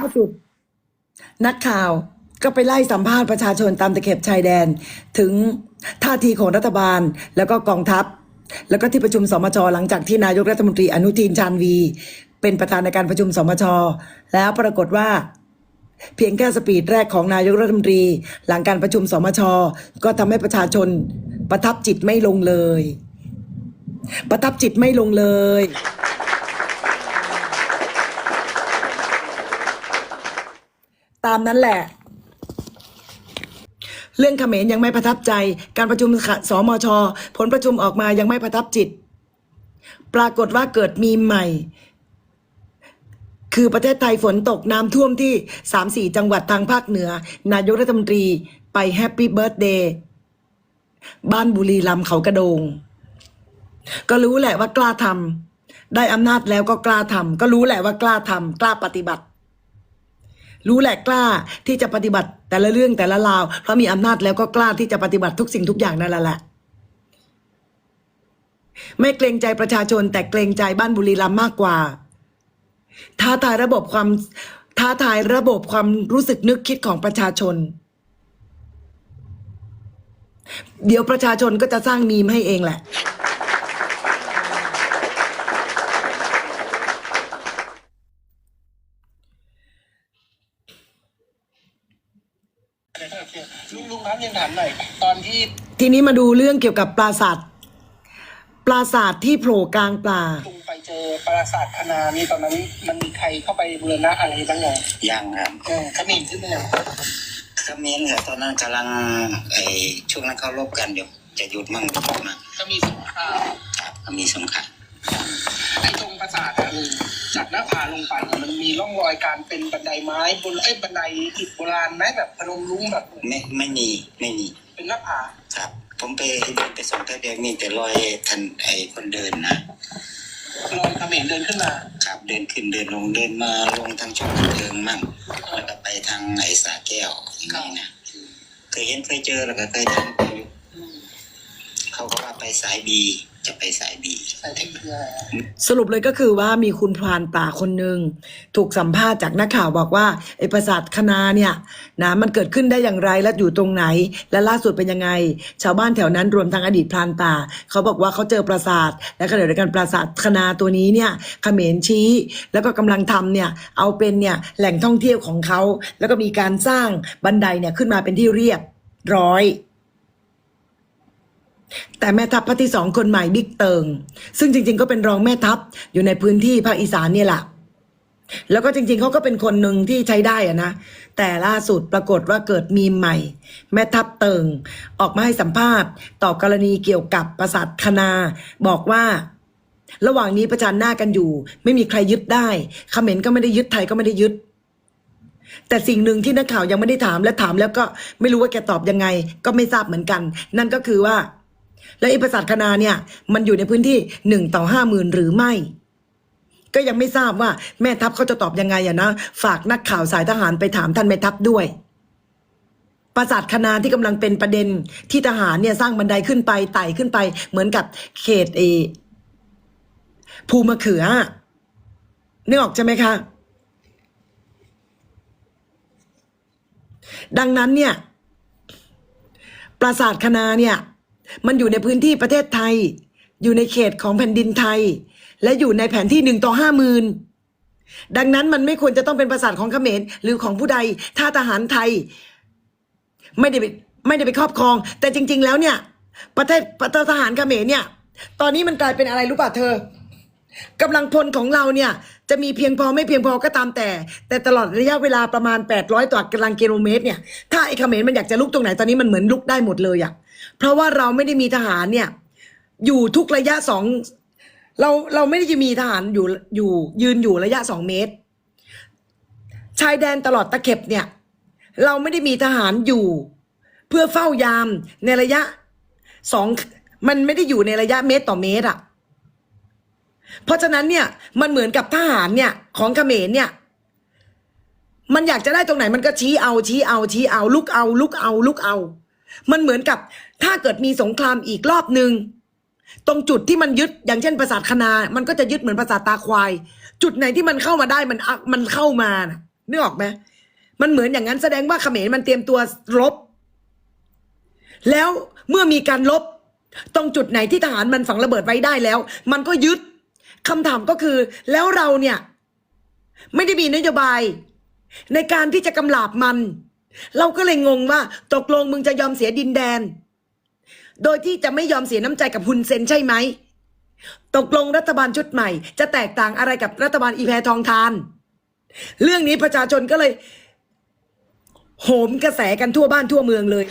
ล่าสุดนักข่าวก็ไปไล่สัมภาษณ์ประชาชนตามตะเข็บชายแดน ถึงท่าทีของรัฐบาลแล้วก็กองทัพ แล้วก็ที่ประชุมสมชหลังจากที่นายกรัฐมนตรีอนุทินชาญวี เป็นประธานในการประชุมสมชแล้วปรากฏว่า เพียงแค่สปีดแรกของนายกรัฐมนตรี หลังการประชุมสมชก็ทำให้ประชาชนประทับจิตไม่ลงเลย ประทับจิตไม่ลงเลย ตามนั้นแหละ เรื่องเขมรยังไม่ประทับใจ การประชุมสมช ผลประชุมออกมายังไม่ประทับจิต ปรากฏว่าเกิดมีใหม่ คือประเทศไทยฝนตกน้ำท่วมที่สามสี่จังหวัดทางภาคเหนือ นายกรัฐมนตรีไปแฮปปี้เบิร์ a เดย์บ้านบุรีลำเขากระโดง ก็รู้แหละว่ากล้าทำได้อำนาจแล้วก็กล้าทำก็รู้แหละว่ากล้าทำกล้าปฏิบัติ รู้แหละกล้าที่จะปฏิบัติแต่ละเรื่องแต่ละราว เพราะมีอำนาจแล้วก็กล้าที่จะปฏิบัติทุกสิ่งทุกอย่างนั่นแหละไม่เกรงใจประชาชน แต่เกรงใจบ้านบุรีรัมย์มากกว่า ท้าทายระบบความท้าทายระบบความรู้สึกนึกคิดของประชาชน เดี๋ยวประชาชนก็จะสร้างมีมให้เองแหละ ลุงลุงครับยังถามหน่อยตอนที่ทีนี้มาดูเรื่องเกี่ยวกับปราสาทปราสาทที่โผล่กลางป่าลุงไปเจอปราสาทคณานี่ตอนนั้นมันมีใครเข้าไปบูรณะอะไรบ้างไงยังครับเออเขมิ้นขึ้นไหมยังเขมรเนี่ยตอนนั้นกำลังไอ้ช่วงนั้นเขารบกันเดี๋ยวจะหยุดมั่งหยุดมั่งก็มีสงครามครับก็มีสงครามไอ้ตรงปราสาทอะลุงจากหน้าผาลงไปเนี่ยมันมี ร่องรอยการเป็นบันไดไม้บนไอ้ยบันไดอิฐโบราณไหมแบบพนมรุ้งแบบไม่ไม่มีไม่มีเป็นหน้าผาครับ ผมไปเดินไปสองเท่าเดียวมีแต่รอยทันไอ้คนเดินนะรอยเขมิ้นเดินขึ้นมาครับเดินขึ้นเดินลงเดินมาลงทางช่องกระเทิงมั่งแล้วก็ไปทางไอ้สาแก้วอย่างนี้นะเคยเห็นเคยเจอแล้วก็เคยทำไปอยู่อืมเขาก็ว่าไปสายบี จะไปสายบีใส่เทคนิคอะไรอะสรุปเลยก็คือว่ามีคุณพรานป่าคนหนึ่งถูกสัมภาษณ์จากนักข่าวบอกว่าไอ้ปราสาทคณาเนี่ยนะมันเกิดขึ้นได้อย่างไรและอยู่ตรงไหน และล่าสุดเป็นยังไง ชาวบ้านแถวนั้นรวมทั้งอดีตพรานป่า เขาบอกว่าเขาเจอปราสาท และขณะเดียวกันปราสาทคณาตัวนี้เนี่ยเขมรชี้ แล้วก็กำลังทำเนี่ยเอาเป็นเนี่ยแหล่งท่องเที่ยวของเขาแล้วก็มีการสร้างบันไดเนี่ยขึ้นมาเป็นที่เรียบร้อย แต่แม่ทัพภาคที่สองคนใหม่บิ๊กเติง ซึ่งจริง ๆ ก็เป็นรองแม่ทัพอยู่ในพื้นที่ภาคอีสานเนี่ยแหละแล้วก็จริง ๆเขาก็เป็นคนหนึ่งที่ใช้ได้อะนะ แต่ล่าสุดปรากฏว่าเกิดมีมใหม่ แม่ทัพเติง ออกมาให้สัมภาษณ์ต่อกรณีเกี่ยวกับปราสาทคณา บอกว่า ระหว่างนี้ประจันหน้ากันอยู่ ไม่มีใครยึดได้เขมรก็ไม่ได้ยึดไทยก็ไม่ได้ยึด แต่สิ่งหนึ่งที่นักข่าวยังไม่ได้ถามและถามแล้วก็ไม่รู้ว่าแกตอบยังไง ก็ไม่ทราบเหมือนกัน นั่นก็คือว่า แล้วไอ้ประสาทคณาเนี่ย มันอยู่ในพื้นที่หนึ่งต่อห้าหมื่นหรือไม่ ก็ยังไม่ทราบว่าแม่ทัพเขาจะตอบยังไงอะนะฝากนักข่าวสายทหารไปถามท่านแม่ทัพด้วยปราสาทคณาที่กำลังเป็นประเด็นที่ทหารเนี่ยสร้างบันไดขึ้นไปไต่ขึ้นไป เหมือนกับเขตเอภูมะเขือนึกออกใช่ไหมคะ ดังนั้นเนี่ย ปราสาทคณาเนี่ย มันอยู่ในพื้นที่ประเทศไทย อยู่ในเขตของแผ่นดินไทย และอยู่ในแผนที่หนึ่งต่อห้าหมื่นดังนั้นมันไม่ควรจะต้องเป็นปราสาทของเขมรหรือของผู้ใด ถ้าทหารไทย ไม่ได้ไม่ได้ไปครอบครอง แต่จริง ๆ แล้วเนี่ย ประเทศประเทศทหารเขมรเนี่ย ตอนนี้มันกลายเป็นอะไรรู้ป่ะเธอกำลังพลของเราเนี่ย จะมีเพียงพอไม่เพียงพอก็ตามแต่ แต่ตลอดระยะเวลาประมาณ 800ต่อกำลังกิโลเมตรเนี่ยถ้าไอ้เขมรมันอยากจะลุกตรงไหนตอนนี้มันเหมือนลุกได้หมดเลยอะ เพราะว่าเราไม่ได้มีทหารเนี่ย อยู่ทุกระยะสองเราเราไม่ได้จะมีทหารอยู่อยู่ยืนอยู่ระยะสองเมตร ชายแดนตลอดตะเข็บเนี่ย เราไม่ได้มีทหารอยู่ เพื่อเฝ้ายามในระยะสองมันไม่ได้อยู่ในระยะเมตรต่อเมตรอะเพราะฉะนั้นเนี่ยมันเหมือนกับทหารเนี่ยของเขมรเนี่ย มันอยากจะได้ตรงไหนมันก็ชี้เอาชี้เอาชี้เอาลุกเอาลุกเอาลุกเอา มันเหมือนกับ ถ้าเกิดมีสงครามอีกรอบหนึ่งตรงจุดที่มันยึดอย่างเช่นปราสาทคณา มันก็จะยึดเหมือนปราสาทตาควาย จุดไหนที่มันเข้ามาได้มันอะมันเข้ามานึกออกไหมมันเหมือนอย่างนั้นแสดงว่าเขมรมันเตรียมตัวรบ แล้วเมื่อมีการลบตรงจุดไหนที่ทหารมันฝังระเบิดไว้ได้แล้ว มันก็ยึดคำถามก็คือ แล้วเราเนี่ย ไม่ได้มีนโยบาย ในการที่จะกำลาบมัน เราก็เลยงงว่าตกลงมึงจะยอมเสียดินแดน โดยที่จะไม่ยอมเสียน้ำใจกับฮุนเซนใช่ไหม ตกลงรัฐบาลชุดใหม่ จะแตกต่างอะไรกับรัฐบาลอีแพทองทาน เรื่องนี้ประชาชนก็เลย โหมกระแสกันทั่วบ้านทั่วเมืองเลย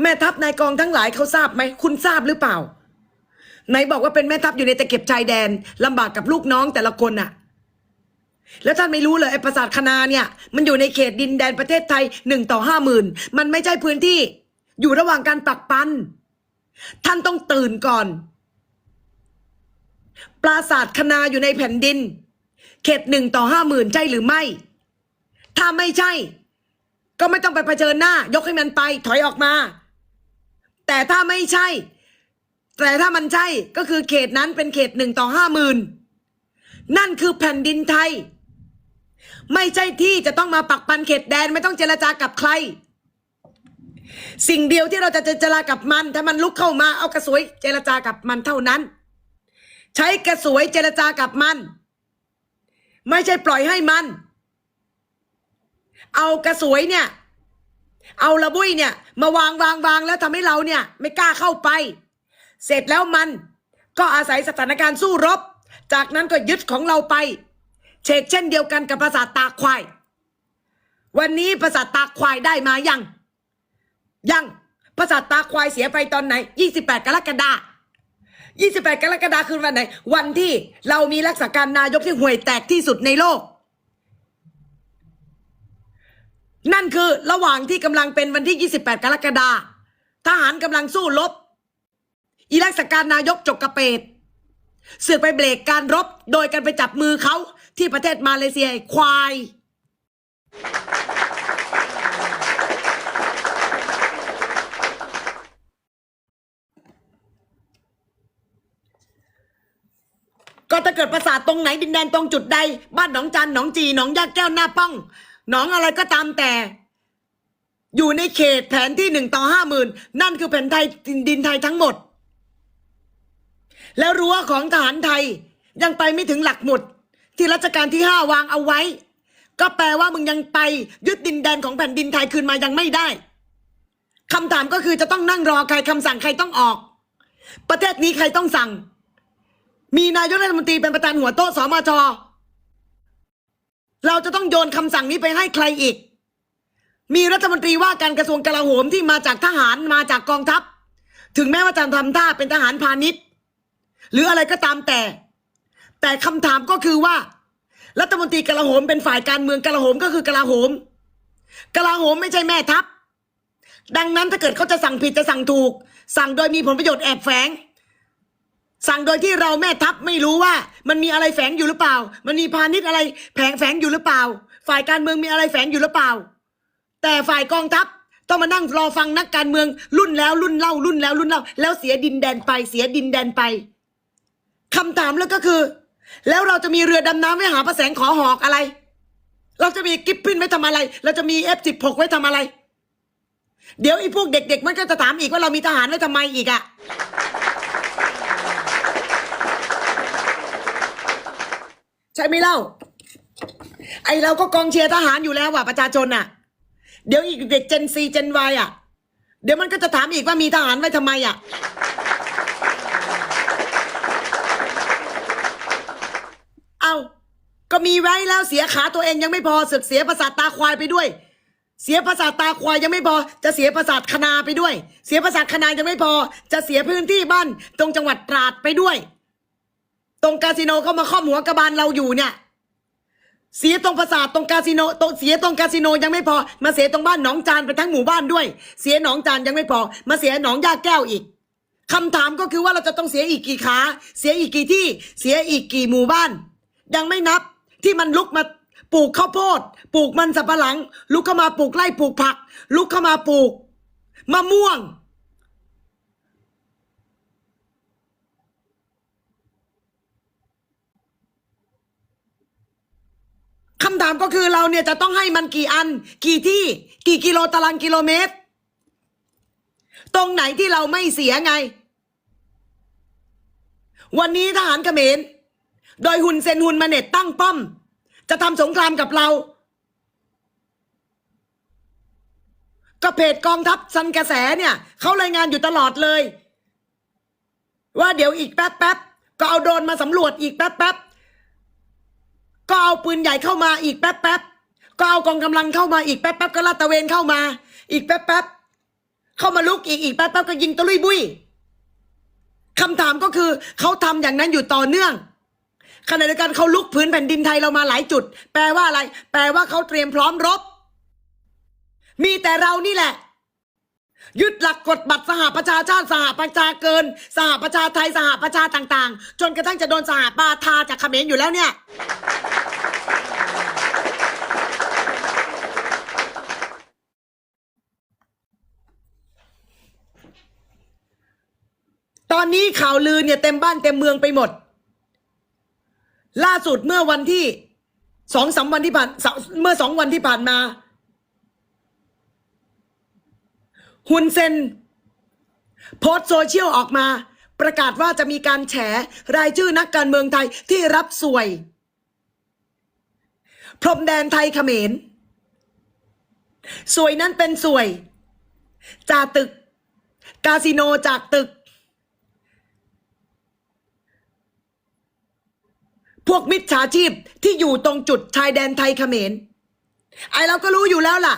แม่ทัพนายกองทั้งหลายเขาทราบไหม คุณทราบหรือเปล่า ไหนบอกว่าเป็นแม่ทัพอยู่ในตะเก็บชายแดนลำบากกับลูกน้องแต่ละคนน่ะ แล้วท่านไม่รู้เลยไอ้ปราสาทคณาเนี่ยมันอยู่ในเขตดินแดนประเทศไทยหนึ่งต่อห้าหมื่นมันไม่ใช่พื้นที่อยู่ระหว่างการปักปัน ท่านต้องตื่นก่อน ปราสาทคณาอยู่ในแผ่นดิน เขตหนึ่งต่อห้าหมื่นใช่หรือไม่ ถ้าไม่ใช่ ก็ไม่ต้องไปเผชิญหน้า ยกให้มันไปถอยออกมา แต่ถ้าไม่ใช่ แต่ถ้ามันใช่ก็คือเขตนั้นเป็นเขตหนึ่งต่อห้าหมื่นนั่นคือแผ่นดินไทย ไม่ใช่ที่จะต้องมาปักปันเขตแดนไม่ต้องเจรจากับใคร สิ่งเดียวที่เราจะเจรจากับมัน ถ้ามันลุกเข้ามาเอากระสวยเจรจากับมันเท่านั้น ใช้กระสวยเจรจากับมัน ไม่ใช่ปล่อยให้มัน เอากระสวยเนี่ย เอาระบุยเนี่ย มาวางวางวางแล้วทำให้เราเนี่ย ไม่กล้าเข้าไป เสร็จแล้วมัน ก็อาศัยสถานการณ์สู้รบ จากนั้นก็ยึดของเราไป เชกเช่นเดียวกันกับปราสาตาควาย วันนี้ปราสาตาควายได้มายัง ยังปราสาตาควายเสียไปตอนไหน 28 กรกฎาคม28 กรกฎาคมคือวันไหน วันที่เรามีรักษาการนายกที่ห่วยแตกที่สุดในโลก นั่นคือระหว่างที่กำลังเป็นวันที่ 28 กรกฎาคมทหารกำลังสู้รบ อีรักษาการนายกจกกระเปดเสือกไปเบรกการรบ โดยการไปจับมือเขา ที่ประเทศมาเลเซียควาย ก็ถ้าเกิดประสาทตรงไหนดินแดนตรงจุดใด บ้านหนองจันหนองจีหนองยาแก้วหน้าป้อง หนองอะไรก็ตามแต่ อยู่ในเขตแผนที่หนึ่งต่อห้าหมื่นนั่นคือแผ่นไทยดินไทยทั้งหมดแล้วรั้วของทหารไทยยังไปไม่ถึงหลักหมุด ที่รัชกาลที่ห้าวางเอาไว้ ก็แปลว่ามึงยังไปยึดดินแดนของแผ่นดินไทยคืนมายังไม่ได้คำถามก็คือจะต้องนั่งรอใครคำสั่งใครต้องออก ประเทศนี้ใครต้องสั่ง มีนายกรัฐมนตรีเป็นประธานหัวโต๊ะสมชเราจะต้องโยนคำสั่งนี้ไปให้ใครอีก มีรัฐมนตรีว่าการกระทรวงกลาโหมที่มาจากทหารมาจากกองทัพ ถึงแม้ว่าจะทำท่าเป็นทหารพาณิชย์ หรืออะไรก็ตามแต่ แต่คำถามก็คือว่า รัฐมนตรีกลาโหมเป็นฝ่ายการเมืองกลาโหมก็คือกลาโหมกลาโหมไม่ใช่แม่ทัพ ดังนั้นถ้าเกิดเขาจะสั่งผิดจะสั่งถูก สั่งโดยมีผลประโยชน์แอบแฝง สั่งโดยที่เราแม่ทัพไม่รู้ว่า มันมีอะไรแฝงอยู่หรือเปล่า มันมีพาณิชย์อะไรแผงแฝงอยู่หรือเปล่า ฝ่ายการเมืองมีอะไรแฝงอยู่หรือเปล่า แต่ฝ่ายกองทัพต้องมานั่งรอฟังนักการเมือง รุ่นแล้วรุ่นเล่ารุ่นแล้วรุ่นเล่า แล้วเสียดินแดนไปเสียดินแดนไปคำถามแล้วก็คือ แล้วเราจะมีเรือดำน้ำไว้หาพระแสงขอหอกอะไร เราจะมีกิฟฟินไว้ทำอะไร เราจะมีเอฟสิบหกไว้ทำอะไร เดี๋ยวไอ้พวกเด็ก ๆ มันก็จะถามอีกว่าเรามีทหารไว้ทำไมอีกอะใช่ไหมเล่า ไอเราก็กองเชียร์ทหารอยู่แล้วว่ะประชาชนน่ะเดี๋ยวอีกเด็กเจนซีเจนวอะเดี๋ยวมันก็จะถามอีกว่ามีทหารไว้ทำไมอะ เอา ก็มีไว้แล้วเสียขาตัวเองยังไม่พอเสือกเสียประสาทตาควายไปด้วย เสียประสาทตาควายยังไม่พอ จะเสียประสาทคณาไปด้วย เสียประสาทคณายังไม่พอ จะเสียพื้นที่บ้านตรงจังหวัดตราดไปด้วย ตรงคาสิโนเขามาข้อมหัวกระบาลเราอยู่เนี่ยเสียตรงประสาทตรงคาสิโนตรงเสียตรงคาสิโนยังไม่พอ มาเสียตรงบ้านหนองจานไปทั้งหมู่บ้านด้วย เสียหนองจานยังไม่พอ มาเสียหนองยาแก้วอีกคำถามก็คือว่าเราจะต้องเสียอีกกี่ขา เสียอีกกี่ที่ เสียอีกกี่หมู่บ้าน ยังไม่นับ ที่มันลุกมาปลูกข้าวโพด ปลูกมันสับปะหลัง ลุกเข้ามาปลูกไร่ปลูกผัก ลุกเข้ามาปลูกมะม่วง คำถามก็คือเราเนี่ยจะต้องให้มันกี่อัน กี่ที่ กี่กิโลตารางกิโลเมตร ตรงไหนที่เราไม่เสียไง วันนี้ทหารเขมร โดยฮุนเซนฮุนมาเน็ตตั้งป้อม จะทำสงครามกับเรา ก็เพจกองทัพซันกระแสเนี่ยเขารายงานอยู่ตลอดเลย ว่าเดี๋ยวอีกแป๊บแป๊บๆก็เอาโดรนมาสำรวจอีกแป๊บแป๊บๆก็เอาปืนใหญ่เข้ามาอีกแป๊บแป๊บๆก็เอากองกำลังเข้ามาอีกแป๊บแป๊บๆก็ลาดตระเวนเข้ามา อีกแป๊บแป๊บๆเข้ามาลุกอีกอีกแป๊บแป๊บๆก็ยิงตะลุยบุยคำถามก็คือเขาทำอย่างนั้นอยู่ต่อเนื่อง ขณะเดียวกันเขาลุกพื้นแผ่นดินไทยเรามาหลายจุด แปลว่าอะไร แปลว่าเขาเตรียมพร้อมรบ มีแต่เรานี่แหละ ยึดหลักกฎบัตรสหประชาชาติสหประชาเกิน สหประชาไทยสหประชาต่าง ๆ จนกระทั่งจะโดนสหปาทาจากเขมรอยู่แล้วเนี่ยตอนนี้ข่าวลือเนี่ยเต็มบ้านเต็มเมืองไปหมด ล่าสุดเมื่อวันที่สองสามวันที่ผ่านเมื่อสองวันที่ผ่านมาฮุนเซนโพสโซเชียลออกมา ประกาศว่าจะมีการแฉรายชื่อนักการเมืองไทยที่รับสวย พรมแดนไทยเขมรสวยนั้นเป็นสวย จากตึก คาสิโนจากตึก พวกมิจฉาชีพที่อยู่ตรงจุดชายแดนไทยเขมรไอเราก็รู้อยู่แล้วล่ะ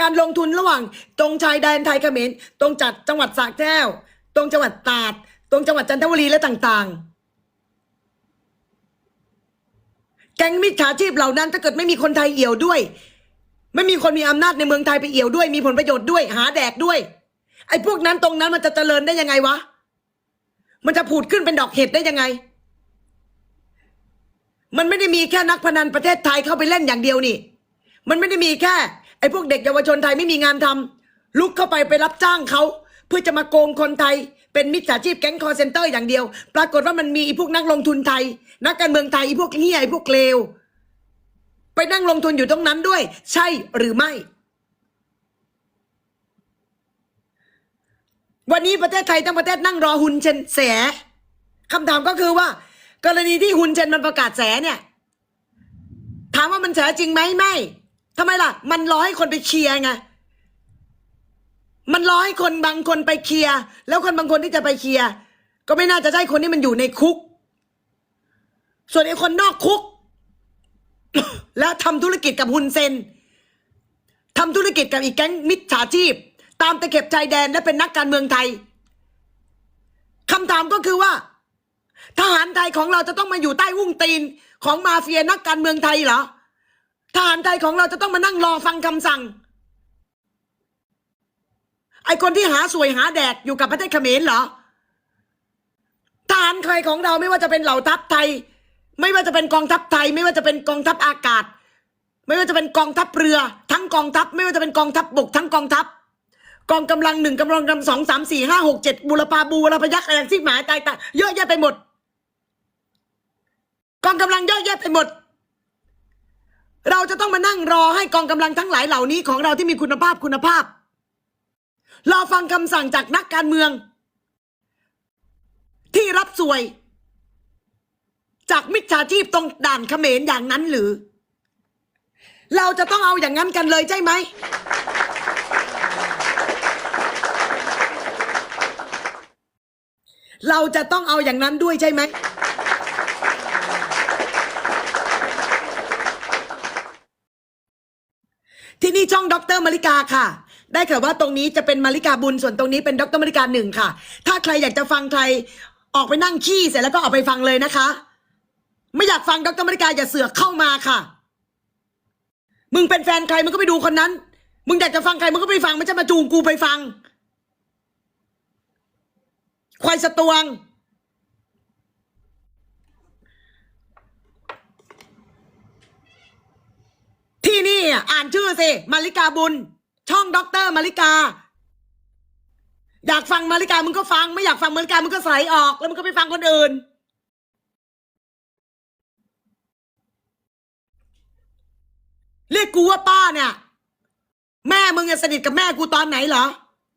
การลงทุนระหว่างตรงชายแดนไทยเขมรตรงจัดจังหวัดสระแก้ว ตรงจังหวัดตราด ตรงจังหวัดจันทบุรีและต่างๆ แก๊งมิจฉาชีพเหล่านั้นถ้าเกิดไม่มีคนไทยเอี่ยวด้วย ไม่มีคนมีอำนาจในเมืองไทยไปเอี่ยวด้วย มีผลประโยชน์ด้วย หาแดกด้วย ไอ้พวกนั้นตรงนั้นมันจะเจริญได้ยังไงวะ มันจะผุดขึ้นเป็นดอกเห็ดได้ยังไง มันไม่ได้มีแค่นักพนันประเทศไทยเข้าไปเล่นอย่างเดียวนี่ มันไม่ได้มีแค่ ไอ้พวกเด็กเยาวชนไทยไม่มีงานทำลุกเข้าไปไปรับจ้างเขาเพื่อจะมาโกงคนไทย เป็นมิจฉาชีพแก๊งคอร์เซนเตอร์อย่างเดียว ปรากฏว่ามันมีไอ้พวกนักลงทุนไทย นักการเมืองไทยไอ้พวกเฮียไอ้พวกเลวไปนั่งลงทุนอยู่ตรงนั้นด้วย ใช่หรือไม่ วันนี้ประเทศไทยทั้งประเทศนั่งรอหุนเชนแสคำถามก็คือว่า กรณีที่หุนเชนมันประกาศแสเนี่ยถามว่ามันแฉจริงไหมไม่ทำไมล่ะ มันรอให้คนไปเคลียร์ไงมันรอให้คนบางคนไปเคลียร์แล้วคนบางคนที่จะไปเคลียร์ก็ไม่น่าจะใช่คนที่มันอยู่ในคุก ส่วนไอ้คนนอกคุก แล้วทำธุรกิจกับฮุนเซนทำธุรกิจกับอีกแก๊งมิจฉาชีพ ตามตะเข็บชายแดนและเป็นนักการเมืองไทยคำถามก็คือว่า ทหารไทยของเราจะต้องมาอยู่ใต้อุ้งตีนของมาเฟียนักการเมืองไทยเหรอทหารไทยของเราจะต้องมานั่งรอฟังคำสั่ง ไอคนที่หาสวยหาแดกอยู่กับประเทศเขมรเหรอทหารไทยของเราไม่ว่าจะเป็นเหล่าทัพไทย ไม่ว่าจะเป็นกองทัพไทย ไม่ว่าจะเป็นกองทัพอากาศ ไม่ว่าจะเป็นกองทัพเรือ ทั้งกองทัพ ไม่ว่าจะเป็นกองทัพบกทั้งกองทัพ กองกำลังหนึ่งกำลังกำลังสองสามสี่ห้าหกเจ็ดบุรพาบูรพยักษ์อะไรที่หมายตายตาเยอะแยะไปหมด กองกำลังเยอะแยะไปหมด เราจะต้องมานั่งรอให้กองกำลังทั้งหลายเหล่านี้ของเราที่มีคุณภาพคุณภาพ รอฟังคำสั่งจากนักการเมือง ที่รับสวย จากมิจฉาชีพตรงด่านเขมรอย่างนั้นหรือ เราจะต้องเอาอย่างนั้นกันเลยใช่ไหมเราจะต้องเอาอย่างนั้นด้วยใช่ไหม ที่นี่ช่องดรมาริกาค่ะ ได้ข่าวว่าตรงนี้จะเป็นมาริกาบุญส่วนตรงนี้เป็นดรมาริกาหนึ่งค่ะ ถ้าใครอยากจะฟังใครออกไปนั่งขี้เสร็จแล้วก็ออกไปฟังเลยนะคะ ไม่อยากฟังดรมาริกาอย่าเสือกเข้ามาค่ะ มึงเป็นแฟนใครมึงก็ไปดูคนนั้น มึงอยากจะฟังใครมึงก็ไปฟังไม่ใช่มาจูงกูไปฟัง ควายสตวง ที่นี่อะอ่านชื่อสิมาริกาบุญ ช่องด็อกเตอร์มาริกา อยากฟังมาริกามึงก็ฟัง ไม่อยากฟังมาริกามึงก็ใส่ออก แล้วมึงก็ไปฟังคนอื่น เรียกกูว่าป้าเนี่ย แม่มึงจะสนิทกับแม่กูตอนไหนเหรอ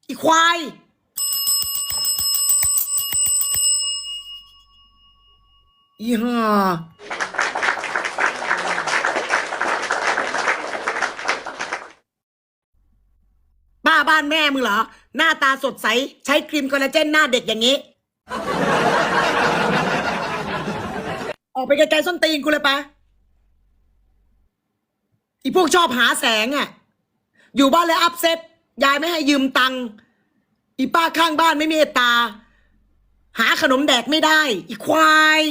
อีควายอีห่าป้าบ้านแม่มึงเหรอ หน้าตาสดใส ใช้ครีมคอลลาเจนหน้าเด็กอย่างนี้ ออกไปไกลๆส้นตีนกูเลยปะอีพวกชอบหาแสงอะ่ะ อยู่บ้านแล้วอัพเซ็ตยายไม่ให้ยืมตังค์อีป้าข้างบ้านไม่เมตตา หาขนมแดกไม่ได้ อีควาย